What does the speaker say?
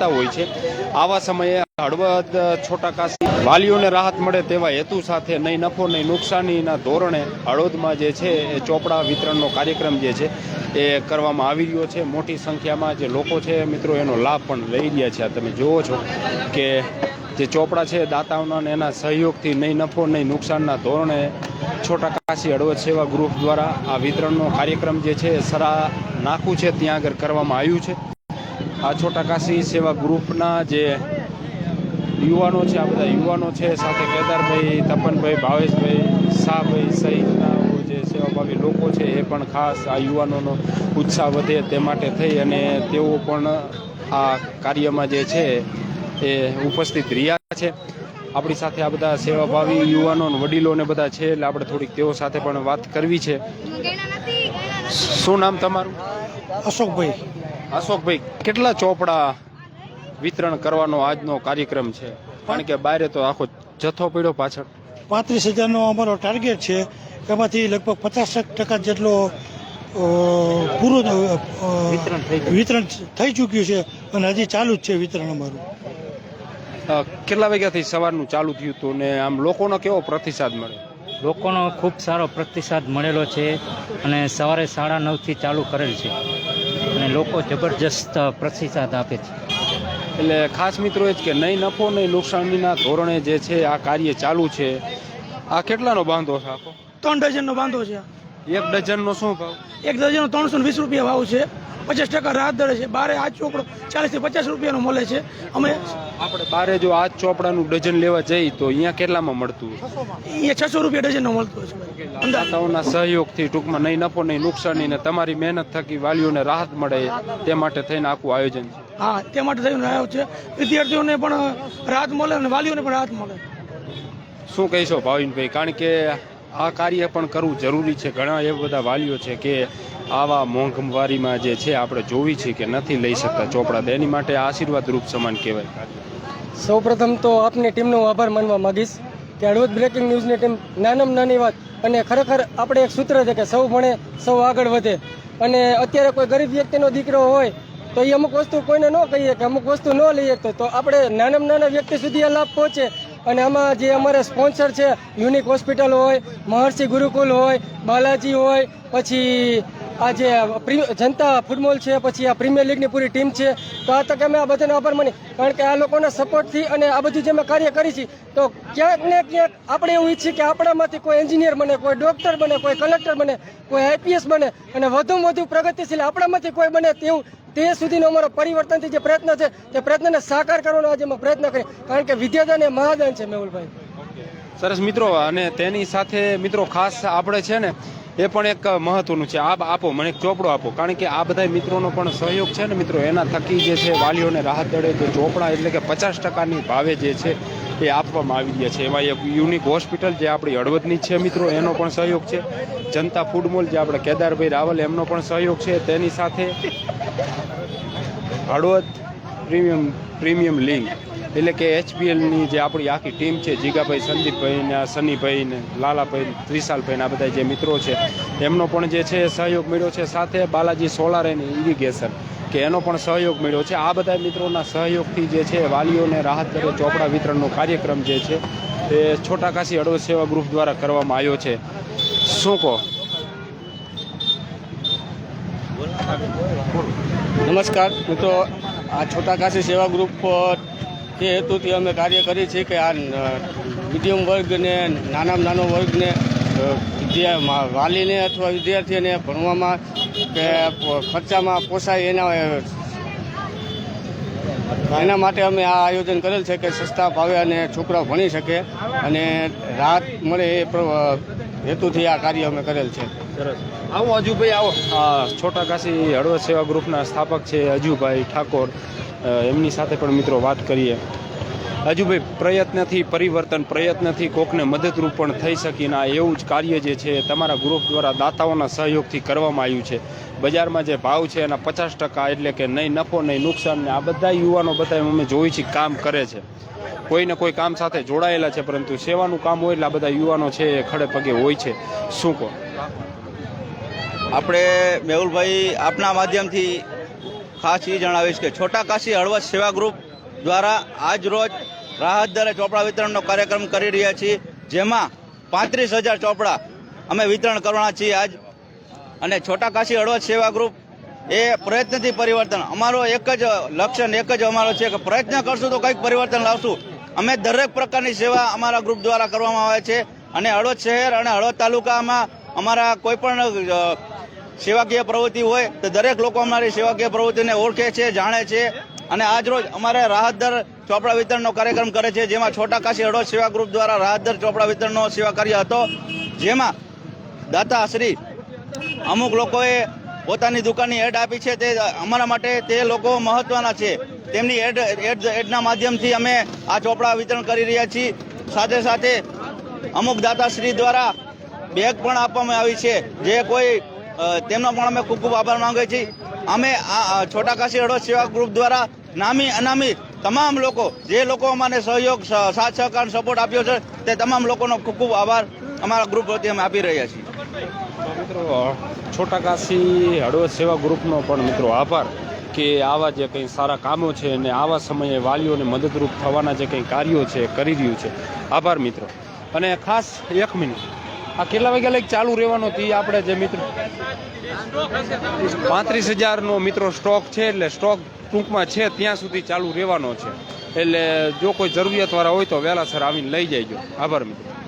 આપતા હોય છે. આવા સમયે હળવદ છોટા કાશી વાલીઓને રાહત મળે તેવા હેતુ સાથે નહીં નફો, નહીં નુકસાનીના ધોરણે હળવદમાં જે છે એ ચોપડા વિતરણનો કાર્યક્રમ જે છે એ કરવામાં આવી રહ્યો છે. મોટી સંખ્યામાં જે લોકો છે મિત્રો, એનો લાભ પણ લઈ રહ્યા છે. તમે જુઓ છો કે જે ચોપડા છે દાતાઓના એના સહયોગથી નહીં નફો, નહીં નુકસાનના ધોરણે છોટા કાશી હળવદ સેવા ગ્રુપ દ્વારા આ વિતરણનો કાર્યક્રમ જે છે સરા નાખું છે. ત્યાં આગળ કરવામાં આવ્યું છે. આ છોટા કાશી સેવા ગ્રુપના જે યુવાનો છે આ બધા યુવાનો છે સાથે કેદારભાઈ તપનભાઈ ભાવેશભાઈ શાહભાઈ સહિતના જે સેવાભાવી લોકો છે એ પણ ખાસ આ યુવાનોનો ઉત્સાહ વધે તે માટે થઈ અને તેઓ પણ આ કાર્યમાં જે છે એ ઉપસ્થિત રહ્યા છે. આપણી સાથે આ બધા સેવાભાવી યુવાનો વડીલોને વડીલો ને બધા છે એટલે આપણે થોડીક તેઓ સાથે પણ વાત કરવી છે. શું નામ તમારું? અશોકભાઈ. અશોકભાઈ કેટલા ચોપડા વિતરણ કરવાનો આજનો કાર્યક્રમ છે? કારણ કે બારે તો આખો જથ્થો પડ્યો પાછળ. પાંત્રીસ હજારનો અમારો ટાર્ગેટ છે. એમાંથી લગભગ પચાસ ટકા જેટલો પૂરું વિતરણ થઈ ચૂક્યું છે અને હજી ચાલુ જ છે વિતરણ અમારું. કેટલા વાગ્યાથી સવારનું ચાલુ થયું હતું ને આમ લોકોનો કેવો પ્રતિસાદ મળે લોકોનો ખૂબ સારો પ્રતિસાદ મળેલો છે અને સવારે સાડા નવથી ચાલુ કરેલ છે. અને લોકો જબરજસ્ત પ્રતિસાદ આપે છે. એટલે ખાસ મિત્રો એ જ કે નહીં નફો નહીં નુકસાનીના ધોરણે જે છે આ કાર્ય ચાલુ છે. આ કેટલાનો બાંધો છે આખો? ત્રણ ડઝનનો બાંધો છે એક ડઝનનો શું ભાવ? એક ડઝનનો ત્રણસો વીસ રૂપિયા ભાવ છે. પચાસ ટકા રાહત દરે છે. બારે આ ચોપડો ચાલીસથી પચાસ રૂપિયાનો મળે છે. અમે આપણે બારે જો આ ચોપડાનું ડઝન લેવા જઈએ તો અહીંયા કેટલામાં મળતું અહીંયા છસો રૂપિયા ડઝનનો મળતું છે. દાતાઓના સહયોગથી ટૂંકમાં નહીં નફો નહીં નુકસાની ને તમારી મહેનત થકી વાલીઓને રાહત મળે તે માટે થઈને આખું આયોજન છે. હા તે માટે થઈને આવ્યો છે. વિદ્યાર્થીઓને પણ રાહત મળે અને વાલીઓને પણ રાહત મળે. શું કહીશો ભાવિનભાઈ? કારણ કે આ કાર્ય પણ કરવું જરૂરી છે. ઘણા એવા બધા વાલીઓ છે કે આવા મોંઘવારીમાં જે છે, આપણે જોવી છે કે નથી લઈ શકતા ચોપડા. તો માટે આશીર્વાદ રૂપ સમાન કહેવાય. સૌપ્રથમ તો આપની ટીમનો આભાર માનવા માંગીશ કે હળવદ બ્રેકિંગ ન્યૂઝની ટીમ નાનામાં નાની વાત અને ખરેખર આપણે એક સૂત્ર છે કે સૌ ભણે, સૌ આગળ વધે. અને અત્યારે કોઈ ગરીબ વ્યક્તિનો દીકરો હોય તો એ અમુક વસ્તુ કોઈને ન કહીએ કે અમુક વસ્તુ ન લઈએ તો આપણે નાનામાં નાના વ્યક્તિ સુધી આ લાભ પહોંચે. અને આમાં જે અમારે સ્પોન્સર છે, યુનિક હોસ્પિટલ હોય, મહર્ષિ ગુરુકુલ હોય, બાલાજી હોય, પછી આ જે જનતા ફૂટબોલ છે, પછી આ પ્રીમિયર લીગની પૂરી ટીમ છે, તો આ તકે અમે આ બધાનો આભાર માની. કારણ કે આ લોકોના સપોર્ટથી અને આ બધું જે અમે કાર્ય કરી છે, તો ક્યાંક ને ક્યાંક આપણે એવું ઈચ્છીએ કે આપણામાંથી કોઈ એન્જિનિયર બને, કોઈ ડોક્ટર બને, કોઈ કલેક્ટર બને, કોઈ આઈપીએસ બને અને વધુમાં વધુ પ્રગતિશીલ આપણામાંથી કોઈ બને તેવું તે સુધીનો અમારો પરિવર્તનથી જે પ્રયત્ન છે, તે પ્રયત્નને સાકાર કરવાનો આજે અમે પ્રયત્ન કરીએ. કારણ કે વિદ્યાદાન એ મહાદાન છે, મેહુલભાઈ. સરસ મિત્રો, અને તેની સાથે મિત્રો ખાસ આપણે છે ને એ પણ એક મહત્વનું છે. આ આપો, મને એક ચોપડો આપો. કારણ કે આ બધા મિત્રોનો પણ સહયોગ છે ને મિત્રો, એના થકી જે છે વાલીઓને રાહત દળે તો ચોપડા એટલે કે પચાસ ટકાની ભાવે જે છે એ આપવામાં આવી રહ્યા છે. એમાં એક યુનિક હોસ્પિટલ જે આપણી હળવદની છે મિત્રો, એનો પણ સહયોગ છે. જનતા ફૂડ મોલ જે આપણે કેદારભાઈ રાવલ એમનો પણ સહયોગ છે. તેની સાથે હળવદ પ્રીમિયમ પ્રીમિયમ લીગ એટલે કે એચપીએલની જે આપણી આખી ટીમ છે, જીગાભાઈ, સંદીપભાઈ ને સનીભાઈ ને લાલાભાઈ ત્રિશાલભાઈને આ બધા જે મિત્રો છે, એમનો પણ જે છે સહયોગ મળ્યો છે. સાથે બાલાજી સોલાર એન્ડ ઇરિગેશન કે એનો પણ સહયોગ મળ્યો છે. આ બધા મિત્રોના સહયોગથી જે છે વાલીઓને રાહત દરે ચોપડા વિતરણનો કાર્યક્રમ જે છે એ છોટા કાશી અડવ સેવા ગ્રુપ દ્વારા કરવામાં આવ્યો છે. શું કહો? નમસ્કાર. મિત્રો આ છોટા કાશી સેવા ગ્રુપ તે હેતુથી અમે કાર્ય કરીએ છીએ કે આ મીડિયમ વર્ગને નાનામાં નાનો વર્ગને વિદ્યા વાલીને અથવા વિદ્યાર્થીને ભણવામાં કે ખર્ચામાં પોસાય એના એના માટે અમે આ આયોજન કરેલ છે કે સસ્તા ભાવે અને છોકરાઓ ભણી શકે અને રાહત મળે એ પ્ર- હેતુથી આ કાર્ય અમે કરેલ છે. આવો અજુભાઈ આવો. છોટા કાશી હળવદ સેવા ગ્રુપના સ્થાપક છે અજુભાઈ ઠાકોર. એમની સાથે પણ મિત્રો વાત કરીએ. હજુભાઈ, પ્રયત્નથી, પરિવર્તન પ્રયત્નથી કોકને મદદરૂપ પણ થઈ શકીને આ એવું જ કાર્ય જે છે તમારા ગ્રુપ દ્વારા દાતાઓના સહયોગથી કરવામાં આવ્યું છે. બજારમાં જે ભાવ છે એના પચાસ ટકા એટલે કે નહીં નફો, નહીં નુકસાન ને આ બધા યુવાનો બધા અમે જોઈ છીએ કામ કરે છે. કોઈને કોઈ કામ સાથે જોડાયેલા છે, પરંતુ સેવાનું કામ હોય એટલે આ બધા યુવાનો છે એ ખડે પગે હોય છે. શું કહો? આપણે મેહુલભાઈ આપના માધ્યમથી ખાસ એ જણાવીશ કે છોટા કાશી હળવદ સેવા ગ્રુપ દ્વારા આજ રોજ રાહત દરે ચોપડા વિતરણનો કાર્યક્રમ કરી રહ્યા છીએ જેમાં પાંત્રીસ હજાર ચોપડા અમે વિતરણ કરવાના છીએ આજ. અને છોટા કાશી હળવદ સેવા ગ્રુપ એ પ્રયત્નથી પરિવર્તન અમારો એક જ લક્ષ્ય એક જ અમારો છે કે પ્રયત્ન કરશું તો કંઈક પરિવર્તન લાવશું. અમે દરેક પ્રકારની સેવા અમારા ગ્રુપ દ્વારા કરવામાં આવે છે. અને હળવદ શહેર અને હળવદ તાલુકામાં અમારા કોઈ પણ અ, સેવાકીય પ્રવૃત્તિ હોય તો દરેક લોકો અમારી સેવાકીય પ્રવૃત્તિને ઓળખે છે, જાણે છે. અને આજ રોજ અમારે રાહતદર ચોપડા વિતરણનો કાર્યક્રમ કરે છે, જેમાં છોટા કાશી હળવદ સેવા ગ્રુપ દ્વારા રાહતદર ચોપડા વિતરણનો સેવા કાર્ય હતો. જેમાં દાતા શ્રી અમુક લોકોએ પોતાની દુકાનની એડ આપી છે, તે અમારા માટે તે લોકો મહત્વના છે. તેમની એડ એડ, એડના માધ્યમથી અમે આ ચોપડા વિતરણ કરી રહ્યા છીએ. સાથે સાથે અમુક દાતાશ્રી દ્વારા બેગ પણ આપવામાં આવી છે. જે કોઈ તેમનો પણ અમે ખૂબ ખૂબ આભાર માંગીએ છીએ. અમે આ છોટાકાશી છોટા કાશી હળવદ સેવા ગ્રુપ દ્વારા નામી અનામી તમામ લોકો, જે લોકો અમને સહયોગ સાથ, સહકાર, સપોર્ટ આપ્યો છે, તે તમામ લોકોનો ખૂબ ખૂબ આભાર અમારા ગ્રુપ વતી અમે આપી રહ્યા છીએ. મિત્રો છોટા કાશી હળવદ સેવા ગ્રુપનો પણ મિત્રો આભાર કે આવા જે કંઈ સારા કામો છે અને આવા સમયે વાલીઓને મદદરૂપ થવાના જે કંઈ કાર્યો છે કરી રહ્યું છે. આભાર મિત્રો. અને ખાસ એક મિનિટ. આ કેટલા વાગ્યા લઈ ચાલુ રહેવાનો તે આપણે જે મિત્રો? પાંત્રીસ હજારનો મિત્રો સ્ટોક છે, એટલે સ્ટોક ટૂંકમાં છે, ત્યાં સુધી ચાલુ રહેવાનો છે. એટલે જો કોઈ જરૂરિયાતવાળા હોય તો વહેલાસર આવીને લઈ જાયજો. આભાર મિત્રો.